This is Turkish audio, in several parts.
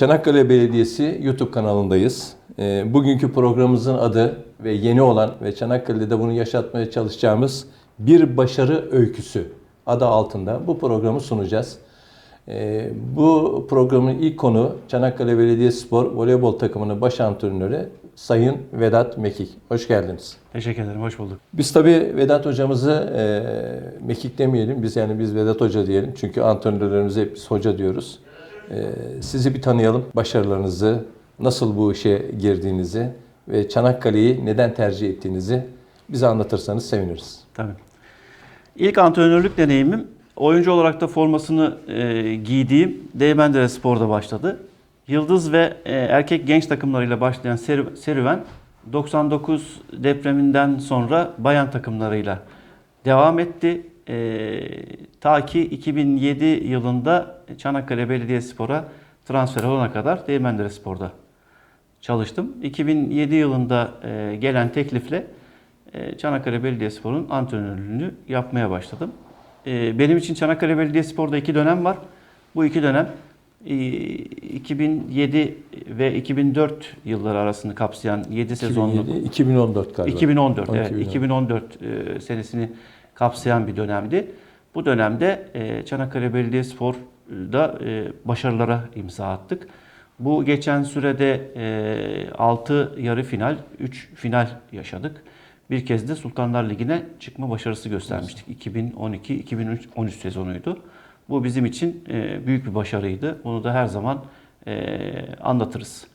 Çanakkale Belediyesi YouTube kanalındayız. Ee, Bugünkü programımızın adı ve yeni olan ve Çanakkale'de bunu yaşatmaya çalışacağımız bir başarı öyküsü adı altında bu programı sunacağız. Ee, Bu programın ilk konu Çanakkale Belediyespor voleybol takımının baş antrenörü Sayın Vedat Mekik. Hoş geldiniz. Teşekkür ederim, hoş bulduk. Biz tabii Vedat hocamızı e, Mekik demeyelim. Biz yani biz Vedat Hoca diyelim. Çünkü antrenörlerimize hep biz hoca diyoruz. E, sizi bir tanıyalım. Başarılarınızı, nasıl bu işe girdiğinizi ve Çanakkale'yi neden tercih ettiğinizi bize anlatırsanız seviniriz. Tabii. İlk antrenörlük deneyimim oyuncu olarak da formasını e, giydiğim Değmendere Spor'da başladı. Yıldız ve e, erkek genç takımlarıyla başlayan seri- serüven 99 depreminden sonra bayan takımlarıyla devam etti. E, ta ki 2007 yılında Çanakkale Belediyespor'a transfer olana kadar Değmendere Spor'da çalıştım. 2007 yılında e, gelen teklifle e, Çanakkale Belediyespor'un antrenörlüğünü yapmaya başladım. E, benim için Çanakkale Belediyespor'da iki dönem var. Bu iki dönem e, 2007 ve 2004 yılları arasını kapsayan 7 sezonluk 2007, 2014 galiba. 2014 evet 2014. 2014 e, senesini kapsayan bir dönemdi. Bu dönemde e, Çanakkale Belediyespor'da e, başarılara imza attık. Bu geçen sürede 6 yarı final, 3 final yaşadık. Bir kez de Sultanlar Ligi'ne çıkma başarısı göstermiştik. 2012-2013 sezonuydu. Bu bizim için e, büyük bir başarıydı. Bunu da her zaman e, anlatırız.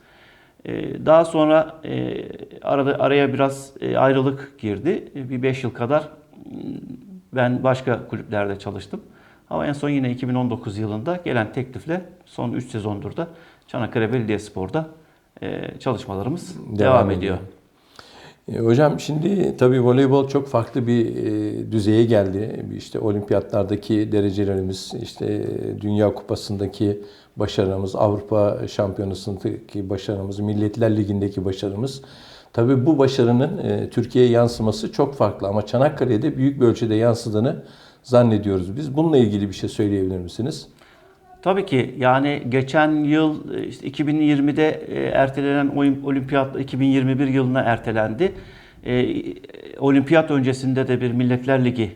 Daha sonra e, arada araya biraz e, ayrılık girdi. E, Bir 5 yıl kadar ben başka kulüplerde çalıştım. Ama en son yine 2019 yılında gelen teklifle son 3 sezondur da Çanakkale Belediyespor'da e, çalışmalarımız devam, Devam ediyor. E, Hocam şimdi tabii voleybol çok farklı bir e, düzeye geldi. İşte olimpiyatlardaki derecelerimiz, işte Dünya Kupası'ndaki başarımız, Avrupa Şampiyonası'ndaki başarımız, Milletler Ligi'ndeki başarımız. Tabii bu başarının e, Türkiye'ye yansıması çok farklı ama Çanakkale'de büyük bir ölçüde yansıdığını zannediyoruz biz. Bununla ilgili bir şey söyleyebilir misiniz? Tabii ki yani geçen yıl e, işte 2020'de e, ertelenen olimpiyat 2021 yılına ertelendi. E, olimpiyat öncesinde de bir Milletler Ligi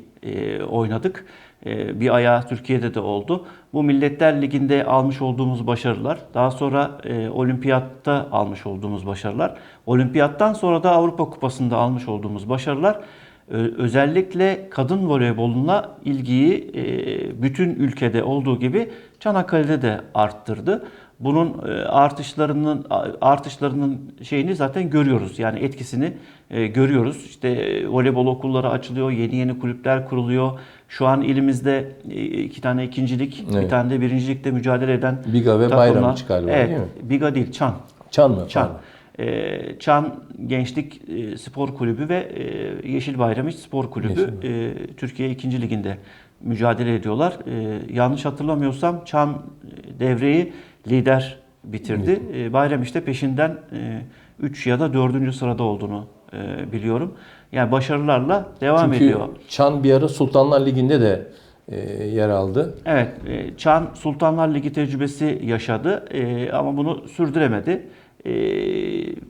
oynadık. E, bir ayağı Türkiye'de de oldu. Bu Milletler Ligi'nde almış olduğumuz başarılar, daha sonra e, olimpiyatta almış olduğumuz başarılar, olimpiyattan sonra da Avrupa Kupası'nda almış olduğumuz başarılar özellikle kadın voleyboluna ilgiyi e, bütün ülkede olduğu gibi Çanakkale'de de arttırdı. Bunun e, artışlarının artışlarının şeyini zaten görüyoruz. Yani etkisini e, görüyoruz. İşte e, voleybol okulları açılıyor, yeni yeni kulüpler kuruluyor. Şu an ilimizde iki tane ikincilik, bir Evet. tane de birincilikte mücadele eden Biga ve takımlar. Bayramiç galiba evet, değil mi? Biga değil, Çan. Çan mı? Çan. Pardon. Çan Gençlik Spor Kulübü ve Yeşil Bayramiç Spor Kulübü e, Türkiye 2. Liginde mücadele ediyorlar. E, yanlış hatırlamıyorsam Çan e, devreyi lider bitirdi. E, Bayramiç de peşinden 3 ya da 4. sırada olduğunu e, biliyorum. Yani başarılarla devam Çünkü ediyor. Çan bir ara Sultanlar Ligi'nde de e, yer aldı. Evet, e, Çan Sultanlar Ligi tecrübesi yaşadı e, ama bunu sürdüremedi. E,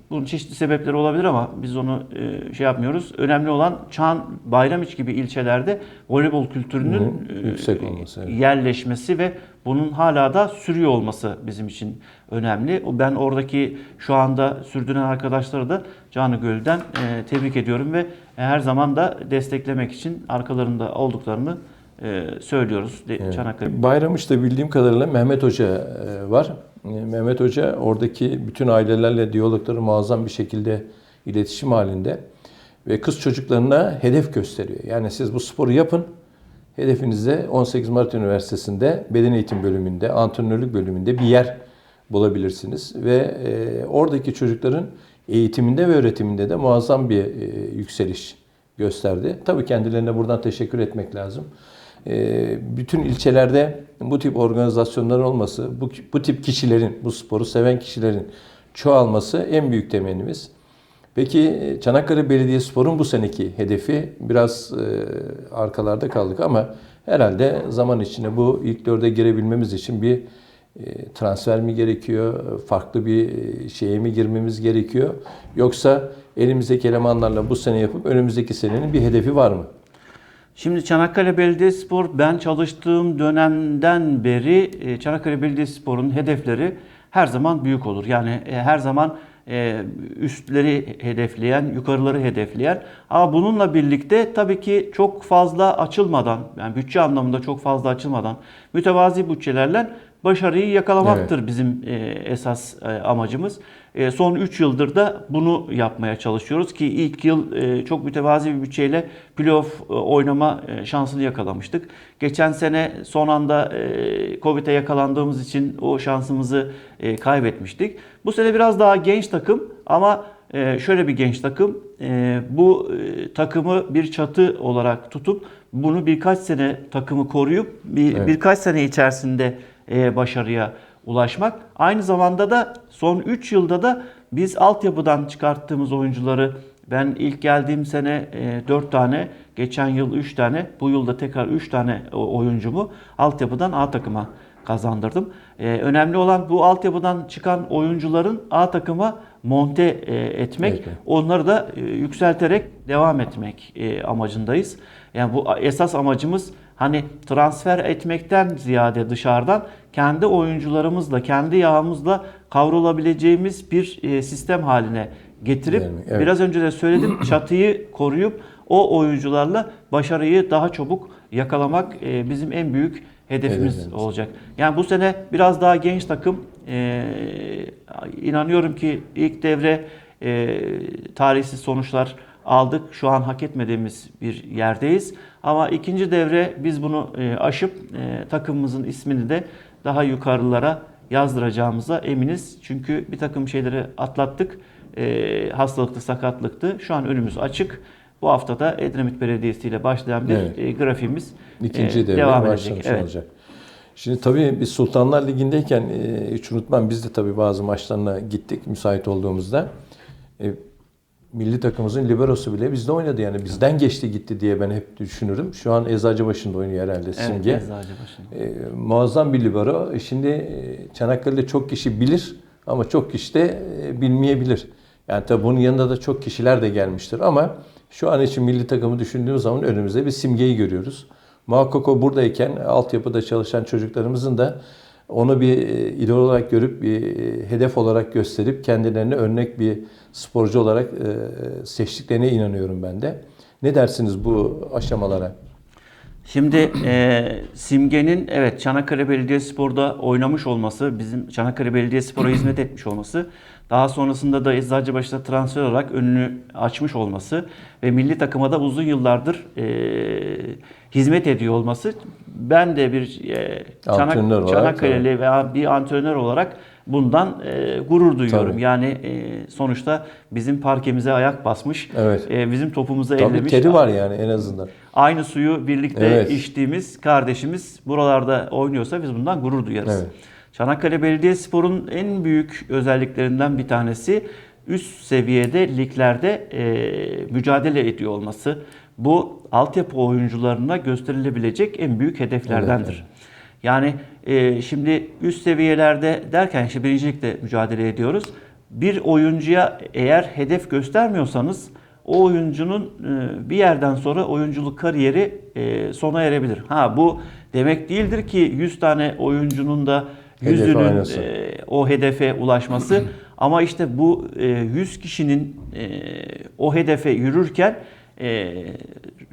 bunun çeşitli sebepleri olabilir ama biz onu e, şey yapmıyoruz. Önemli olan Çan, Bayramiç gibi ilçelerde voleybol kültürünün Hı, e, yüksek olması, evet. yerleşmesi ve bunun hala da sürüyor olması bizim için önemli. Ben oradaki şu anda sürdüren arkadaşları da canı gölden e, tebrik ediyorum ve her zaman da desteklemek için arkalarında olduklarını e, söylüyoruz Evet. Çanakkale. Bayramış'ta bildiğim kadarıyla Mehmet Hoca e, var. E, Mehmet Hoca oradaki bütün ailelerle diyalogları muazzam bir şekilde iletişim halinde ve kız çocuklarına hedef gösteriyor. Yani siz bu sporu yapın. Hedefinizde 18 Mart Üniversitesi'nde beden eğitim bölümünde, antrenörlük bölümünde bir yer bulabilirsiniz ve e, oradaki çocukların eğitiminde ve öğretiminde de muazzam bir e, yükseliş gösterdi. Tabii kendilerine buradan teşekkür etmek lazım. E, bütün ilçelerde bu tip organizasyonların olması, bu, bu tip kişilerin, bu sporu seven kişilerin çoğalması en büyük temennimiz. Peki e, Çanakkale Belediyespor'un bu seneki hedefi biraz e, arkalarda kaldık ama herhalde zaman içinde bu ilk dörde girebilmemiz için bir e, transfer mi gerekiyor? Farklı bir e, şeye mi girmemiz gerekiyor? Yoksa elimizdeki elemanlarla bu sene yapıp önümüzdeki senenin bir hedefi var mı? Şimdi Çanakkale Belediyespor ben çalıştığım dönemden beri e, Çanakkale Belediyespor'un hedefleri her zaman büyük olur. Yani e, her zaman e, üstleri hedefleyen, yukarıları hedefleyen. Ama bununla birlikte tabii ki çok fazla açılmadan, yani bütçe anlamında çok fazla açılmadan mütevazi bütçelerle başarıyı yakalamaktır bizim e, esas amacımız. E, son 3 yıldır da bunu yapmaya çalışıyoruz ki ilk yıl e, çok mütevazi bir bütçeyle playoff e, oynama şansını yakalamıştık. Geçen sene son anda Covid'e yakalandığımız için o şansımızı kaybetmiştik. Bu sene biraz daha genç takım ama şöyle bir genç takım. Bu takımı bir çatı olarak tutup bunu birkaç sene takımı koruyup bir, Evet. birkaç sene içerisinde başarıya ulaşmak. Aynı zamanda da son 3 yılda da biz altyapıdan çıkarttığımız oyuncuları ben ilk geldiğim sene 4 tane, geçen yıl 3 tane, bu yılda tekrar 3 tane oyuncumu altyapıdan A takıma kazandırdım. E, önemli olan bu altyapıdan çıkan oyuncuların A takıma monte e, etmek, Evet. onları da e, yükselterek devam etmek e, amacındayız. Yani bu esas amacımız hani transfer etmekten ziyade dışarıdan kendi oyuncularımızla, kendi yağımızla kavrulabileceğimiz bir e, sistem haline getirip Yani, evet. biraz önce de söyledim çatıyı koruyup o oyuncularla başarıyı daha çabuk yakalamak e, bizim en büyük hedefimiz Hedefimiz. olacak. Yani bu sene biraz daha genç takım e, inanıyorum ki ilk devre e, tarihsiz sonuçlar aldık. Şu an hak etmediğimiz bir yerdeyiz. Ama ikinci devre biz bunu e, aşıp e, takımımızın ismini de daha yukarılara yazdıracağımıza eminiz. Çünkü bir takım şeyleri atlattık. E, hastalıktı, sakatlıktı. Şu an önümüz açık. Bu hafta da Edremit Belediyesi ile başlayan bir Evet. e, grafiğimiz İkinci e, devre devam edecek. Evet. olacak. Şimdi tabii biz Sultanlar Ligi'ndeyken e, hiç unutmam biz de tabii bazı maçlarına gittik müsait olduğumuzda. E, milli takımımızın liberosu bile bizde oynadı yani bizden geçti gitti diye ben hep düşünürüm. Şu an Eczacıbaşı'nda oynuyor herhalde Evet, Simge. Eczacıbaşı. E, muazzam bir libero. E, Şimdi e, Çanakkale'de çok kişi bilir ama çok kişi de e, bilmeyebilir. Yani tabii bunun yanında da çok kişiler de gelmiştir ama şu an için milli takımı düşündüğümüz zaman önümüzde bir simgeyi görüyoruz. Muhakkak o buradayken altyapıda çalışan çocuklarımızın da onu bir e, idol olarak görüp bir e, hedef olarak gösterip kendilerini örnek bir sporcu olarak e, seçtiklerine inanıyorum ben de. Ne dersiniz bu aşamalara? Şimdi e, Simge'nin evet Çanakkale Belediyespor'da oynamış olması, bizim Çanakkale Belediyespor'a hizmet etmiş olması, daha sonrasında da Eczacıbaşı'na transfer olarak önünü açmış olması ve milli takıma da uzun yıllardır e, hizmet ediyor olması ben de bir e, Çanak- Çanakkale'li veya bir antrenör olarak bundan e, gurur duyuyorum. Tabii. Yani e, sonuçta bizim parkemize ayak basmış, Evet. e, bizim topumuza Tabii ellemiş. teri var yani en azından. Aynı suyu birlikte Evet. içtiğimiz kardeşimiz buralarda oynuyorsa biz bundan gurur duyarız. Evet. Çanakkale Belediyespor'un en büyük özelliklerinden bir tanesi üst seviyede liglerde e, mücadele ediyor olması. Bu altyapı oyuncularına gösterilebilecek en büyük hedeflerdendir. Evet, Yani e, şimdi üst seviyelerde derken işte birincilikte mücadele ediyoruz. Bir oyuncuya eğer hedef göstermiyorsanız o oyuncunun e, bir yerden sonra oyunculuk kariyeri e, sona erebilir. Ha bu demek değildir ki 100 tane oyuncunun da yüzünün e, o hedefe ulaşması ama işte bu e, 100 kişinin e, o hedefe yürürken e,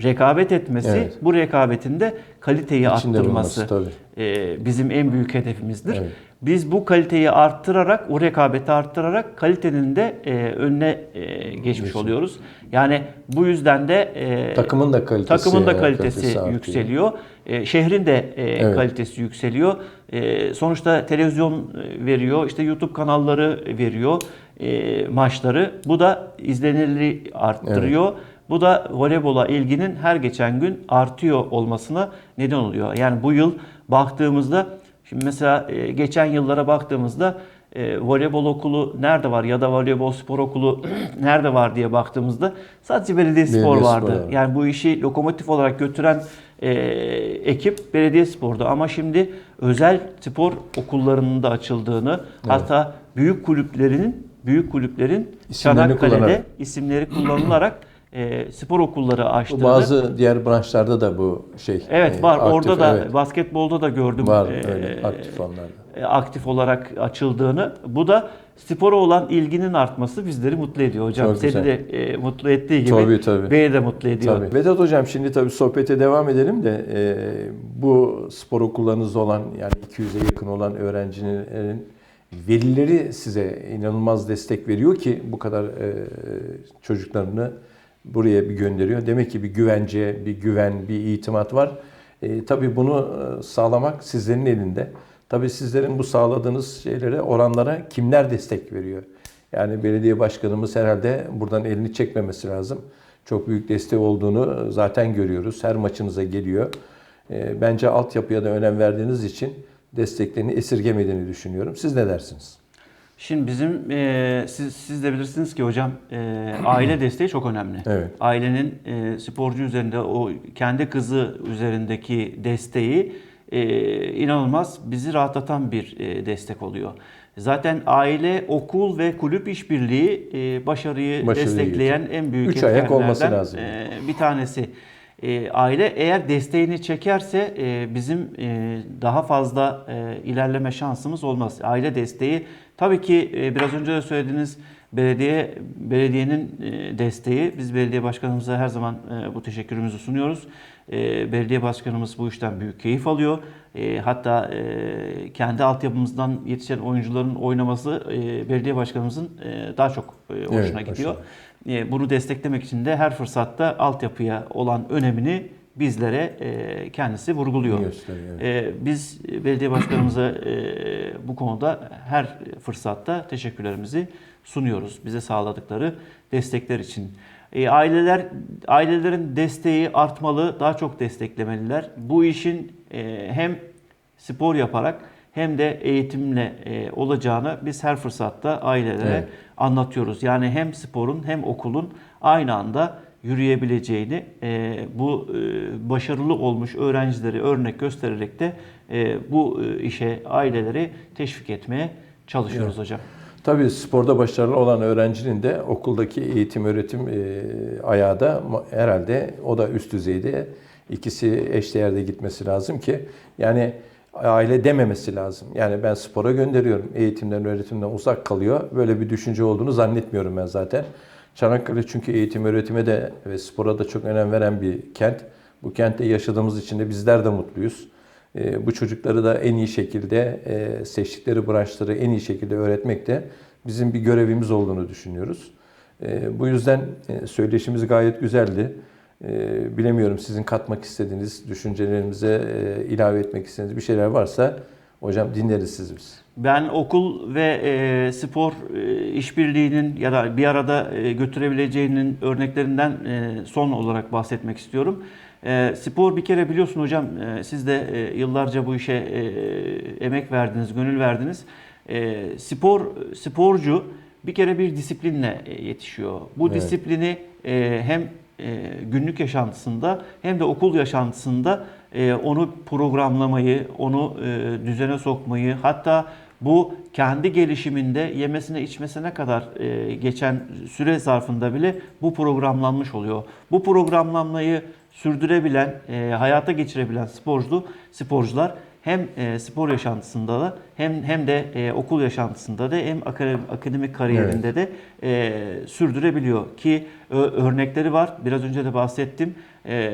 rekabet etmesi, Evet. bu rekabetinde kaliteyi İçinde arttırması bulunması, tabii. e, bizim en büyük hedefimizdir. Evet. Biz bu kaliteyi arttırarak, o rekabeti arttırarak kalitenin de e, önüne e, geçmiş Geçin. oluyoruz. Yani bu yüzden de e, Takımın da kalitesi, takımın da e, kalitesi, kalitesi artıyor. yükseliyor. E, şehrin de e, Evet. kalitesi yükseliyor. E, sonuçta televizyon e, veriyor, işte YouTube kanalları veriyor e, maçları. Bu da izlenirliği arttırıyor. Bu da voleybola ilginin her geçen gün artıyor olmasına neden oluyor. Yani bu yıl baktığımızda şimdi mesela e, geçen yıllara baktığımızda e, voleybol okulu nerede var ya da voleybol spor okulu nerede var diye baktığımızda sadece belediye spor Belediyespor vardı. var. Yani bu işi lokomotif olarak götüren e, ekip belediye sporda ama şimdi özel spor okullarının da açıldığını hatta büyük kulüplerinin büyük kulüplerin İsimlerini Çanakkale'de kullanarak. isimleri kullanılarak e, spor okulları açtığını bazı diğer branşlarda da bu şey. Evet e, var. aktif, Orada da evet. basketbolda da gördüm. var e, öyle aktif onlarda. e, aktif olarak açıldığını. Bu da spora olan ilginin artması bizleri mutlu ediyor hocam. Çok Seni güzel. de e, mutlu ettiği gibi Tabii, tabii. beni de mutlu ediyor. Tabii. Vedat Hocam şimdi tabii sohbete devam edelim de e, bu spor okullarınızda olan yani 200'e yakın olan öğrencinin velileri size inanılmaz destek veriyor ki bu kadar e, çocuklarını buraya bir gönderiyor. Demek ki bir güvence, bir güven, bir itimat var. E, tabii bunu e, sağlamak sizlerin elinde. Tabii sizlerin bu sağladığınız şeylere, oranlara kimler destek veriyor? Yani belediye başkanımız herhalde buradan elini çekmemesi lazım. Çok büyük destek olduğunu zaten görüyoruz. Her maçınıza geliyor. E, Bence altyapıya da önem verdiğiniz için desteklerini esirgemediğini düşünüyorum. Siz ne dersiniz? Şimdi bizim e, siz, siz de bilirsiniz ki hocam e, aile desteği çok önemli. Evet. Ailenin e, sporcu üzerinde o kendi kızı üzerindeki desteği e, inanılmaz bizi rahatlatan bir e, destek oluyor. Zaten aile, okul ve kulüp işbirliği e, başarıyı, Başarıyı destekleyen en büyük Üç ayak olması lazım. e, bir tanesi. E, aile eğer desteğini çekerse e, bizim e, daha fazla e, ilerleme şansımız olmaz. Aile desteği tabii ki e, biraz önce de söylediğiniz belediye belediyenin e, desteği. Biz belediye başkanımıza her zaman e, bu teşekkürümüzü sunuyoruz. E, belediye başkanımız bu işten büyük keyif alıyor. E, hatta e, kendi altyapımızdan yetişen oyuncuların oynaması e, belediye başkanımızın e, daha çok e, hoşuna Evet, gidiyor. hoşuna. E, Bunu desteklemek için de her fırsatta altyapıya olan önemini bizlere e, kendisi vurguluyor. Evet. E, Biz belediye başkanımıza bu konuda her fırsatta teşekkürlerimizi sunuyoruz. Bize sağladıkları destekler için. Aileler ailelerin desteği artmalı, daha çok desteklemeliler. Bu işin hem spor yaparak hem de eğitimle e, olacağını biz her fırsatta ailelere Evet. anlatıyoruz. Yani hem sporun hem okulun aynı anda yürüyebileceğini e, bu e, başarılı olmuş öğrencileri örnek göstererek de e, bu e, işe aileleri teşvik etmeye çalışıyoruz hocam. Tabii sporda başarılı olan öğrencinin de okuldaki eğitim öğretim e, ayağı da herhalde o da üst düzeyde ikisi eşdeğerde gitmesi lazım ki yani aile dememesi lazım. Yani ben spora gönderiyorum. Eğitimden, öğretimden uzak kalıyor. Böyle bir düşünce olduğunu zannetmiyorum ben zaten. Çanakkale çünkü eğitim öğretime de ve spora da çok önem veren bir kent. Bu kentte yaşadığımız için de bizler de mutluyuz. E, bu çocukları da en iyi şekilde e, seçtikleri branşları en iyi şekilde öğretmek de bizim bir görevimiz olduğunu düşünüyoruz. E, bu yüzden e, söyleşimiz gayet güzeldi. E, bilemiyorum sizin katmak istediğiniz, düşüncelerimize e, ilave etmek istediğiniz bir şeyler varsa hocam dinleriz sizi biz. Ben okul ve e, spor e, işbirliğinin ya da bir arada e, götürebileceğinin örneklerinden e, son olarak bahsetmek istiyorum. E, spor bir kere biliyorsun hocam e, siz de e, yıllarca bu işe e, emek verdiniz, gönül verdiniz. E, spor sporcu bir kere bir disiplinle yetişiyor. Bu Evet. disiplini e, hem günlük yaşantısında hem de okul yaşantısında e, onu programlamayı, onu e, düzene sokmayı, hatta bu kendi gelişiminde yemesine içmesine kadar e, geçen süre zarfında bile bu programlanmış oluyor. Bu programlanmayı sürdürebilen, e, hayata geçirebilen sporcu sporcular hem e, spor yaşantısında da hem hem de e, okul yaşantısında da hem akademik, akademik kariyerinde de e, sürdürebiliyor ki ö- örnekleri var. Biraz önce de bahsettim. E,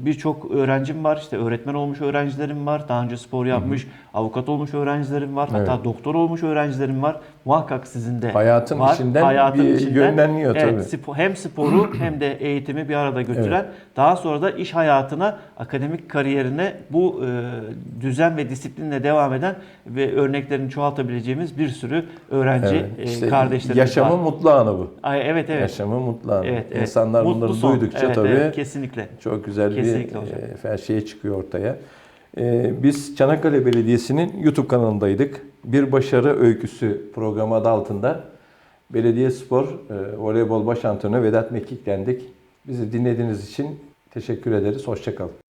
Birçok öğrencim var. işte öğretmen olmuş öğrencilerim var. Daha önce spor yapmış, avukat olmuş öğrencilerim var. Hatta Evet. doktor olmuş öğrencilerim var. Muhakkak sizin de Hayatın var. içinden bir yönlenmiyor evet, tabii. spo- hem sporu hem de eğitimi bir arada götüren, daha sonra da iş hayatına, akademik kariyerine bu e, düzen ve disiplinle devam eden ve örneklerini çoğaltabileceğimiz bir sürü öğrenci Evet, e, işte kardeşlerimiz yaşamın var. mutlu anı bu. Ay, evet evet. Yaşamın mutlu anı. Evet, evet. İnsanlar Mutlu bunları son. duydukça Evet, tabii evet, kesinlikle. Çok güzel Kesinlikle bir hocam. e, şey çıkıyor ortaya. E, biz Çanakkale Belediyesi'nin YouTube kanalındaydık. Bir Başarı Öyküsü programı adı altında Belediye Spor e, Voleybol Baş Antrenörü Vedat Mekik'lendik. Bizi dinlediğiniz için teşekkür ederiz. Hoşçakalın.